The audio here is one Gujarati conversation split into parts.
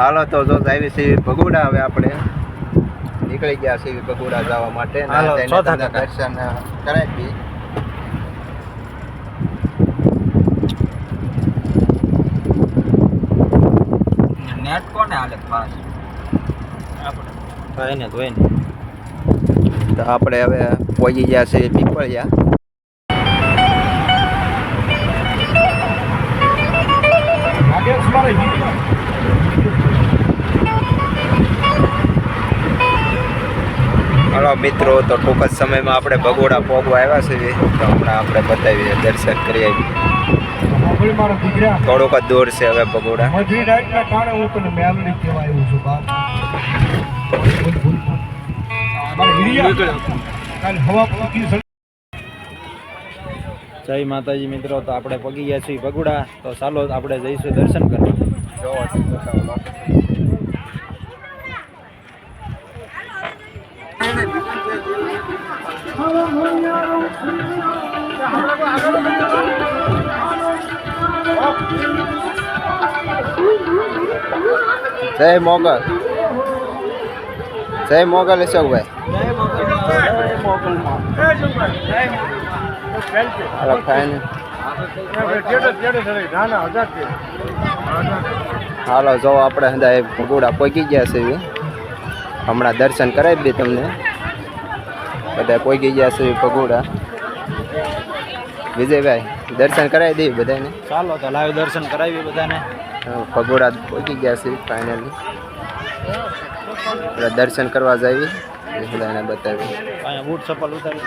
હાલો તો જો આવી છે ભગોડા હવે આપણે. નીકળી ગયા છે ભગોડા જવા માટે. ના. દર્શન કરાવી નેટ કોને હાલે પાસ આપણે. ભાઈને ધોઈને તો આપણે હવે પહોંચી ગયા છે પીપળિયા. હાલો મિત્રો તો ટૂંક જ સમયમાં આપણે ભગોડા પોગવા આવ્યા છીએ. તો હમણાં આપણે બતાવીએ દર્શન કરી આવીએ થોડોક જ દૂર છે હવે ભગોડા જય માતાજી મિત્રો તો આપણે પગી ગયા છીએ ભગુડા તો ચાલો આપણે જઈશું દર્શન કરવા જોવો તો બતાવો. જય મોગલ. જય મોગલ અશોકભાઈ હાલો ફાઇન હાલો, જો આપણે હંદા ભગોડા પહોંચી ગયા છે હમણાં દર્શન કરાવી દે તમને. બધા પહોંચી ગયા છે પગોડા વિજયભાઈ દર્શન કરાવી દઈએ બધાને? ચાલો તો લાવી દર્શન કરાવી બધાને. પગોડા પહોંચી ગયા છે ફાઇનલી આપણે દર્શન કરવા જઈએ બધાને બતાવી. બૂટ ચપ્પલ ઉતારી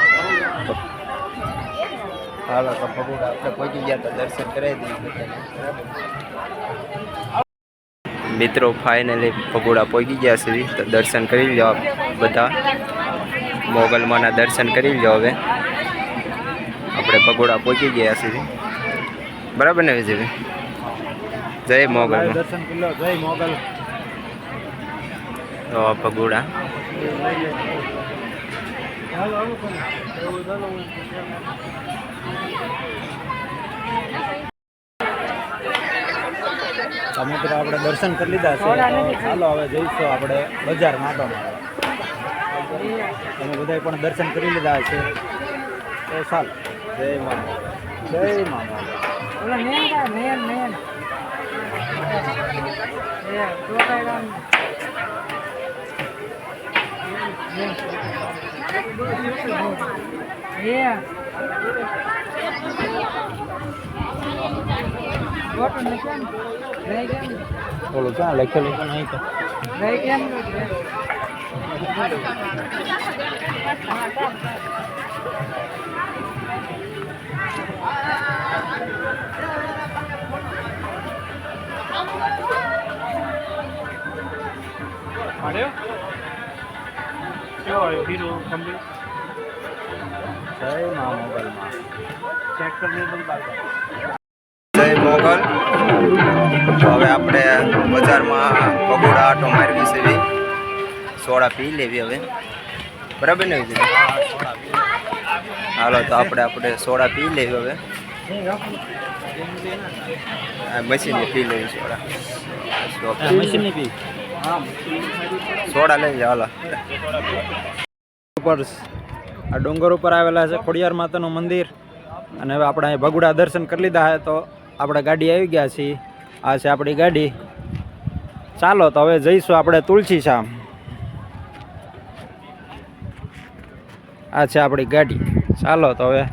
હાલો તો પગોડા આપણે પહોંચી ગયા તો દર્શન કરાવી દઈએ બધાને. મિત્રો ફાઇનલી પગોડા પહોંચી ગયા છે. તો દર્શન કરી લો બધા. મોગલમાંના દર્શન કરી લો હવે. આપણે પગોડા પહોંચી ગયા છીએ બરાબર ને વિજયભાઈ? જય મોગલ. જય મોગલ. તો આ ભગોડા આપણે દર્શન કરી લીધા છે. ચાલો હવે જઈશું આપણે બજાર માટો તમે બધાય પણ દર્શન કરી લીધા છે. તો સાલ જય મા જય મા ઓલું ક્યાં લખેલું? પણ અહીં તો જય મા મોગલમાં જય મોગલ હવે આપણે બજારમાં પગોડા આટો મારવી છે સોડા પી લેવી હવે. બરાબર ને હાલો તો આપણે આપણે સોડા પી લેવી હવે. મશીન પી લેવી સોડા. સોડા લઈ જાઓ હાલો. ઉપર આ ડુંગર ઉપર આવેલા છે ખોડિયાર માતાનું મંદિર. અને હવે આપણે અહીં ભગુડા દર્શન કરી લીધા છે તો આપણે ગાડી આવી ગયા છીએ. આ છે આપણી ગાડી. ચાલો તો હવે જઈશું આપણે તુલસી શામ આ છે આપણી ગાડી. ચાલો તો હવે